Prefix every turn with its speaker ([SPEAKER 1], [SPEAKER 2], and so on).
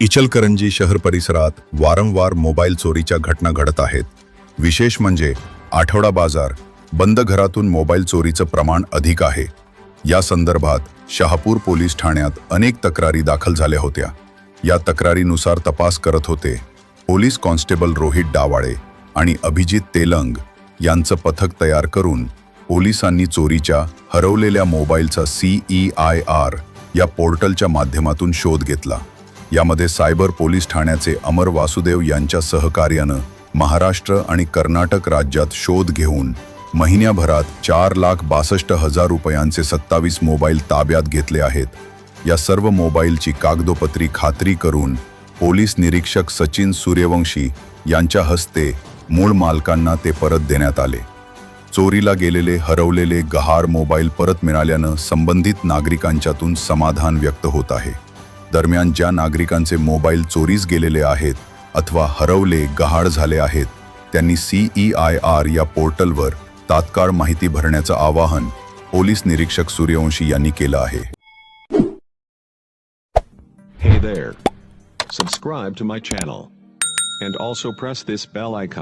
[SPEAKER 1] इचलकरंजी शहर परिसरात वारंवार मोबाईल चोरीच्या घटना घडत आहेत. विशेष म्हणजे आठवडा बाजार बंद घरातून मोबाईल चोरीचं प्रमाण अधिक आहे. या संदर्भात शहापूर पोलीस ठाण्यात अनेक तक्रारी दाखल झाल्या होत्या. या तक्रारीनुसार तपास करत होते. पोलीस कॉन्स्टेबल रोहित डावाळे आणि अभिजित तेलंग यांचं पथक तयार करून पोलिसांनी चोरीच्या हरवलेल्या मोबाईलचा सीई आय आर या पोर्टलच्या माध्यमातून शोध घेतला. यामध्ये सायबर पोलीस ठाण्याचे अमर वासुदेव यांच्या सहकार्यानं महाराष्ट्र आणि कर्नाटक राज्यात शोध घेऊन महिन्याभरात चार लाख बासष्ट हजार रुपयांचे सत्तावीस मोबाईल ताब्यात घेतले आहेत. या सर्व मोबाईलची कागदोपत्री खात्री करून पोलीस निरीक्षक सचिन सूर्यवंशी यांच्या हस्ते मूळ मालकांना ते परत देण्यात आले. चोरीला गेलेले हरवलेले गहार मोबाईल परत मिळाल्यानं संबंधित नागरिकांच्यातून समाधान व्यक्त होत आहे. दरम्यान ज्या नागरिकांचे मोबाईल चोरीस गेलेले आहेत अथवा हरवले गहाळ झाले आहेत त्यांनी सीई आय आर या पोर्टलवर तात्काळ माहिती भरण्याचं आवाहन पोलीस निरीक्षक सूर्यवंशी यांनी केलं आहे
[SPEAKER 2] Hey there. Subscribe to my channel. And also press this bell icon.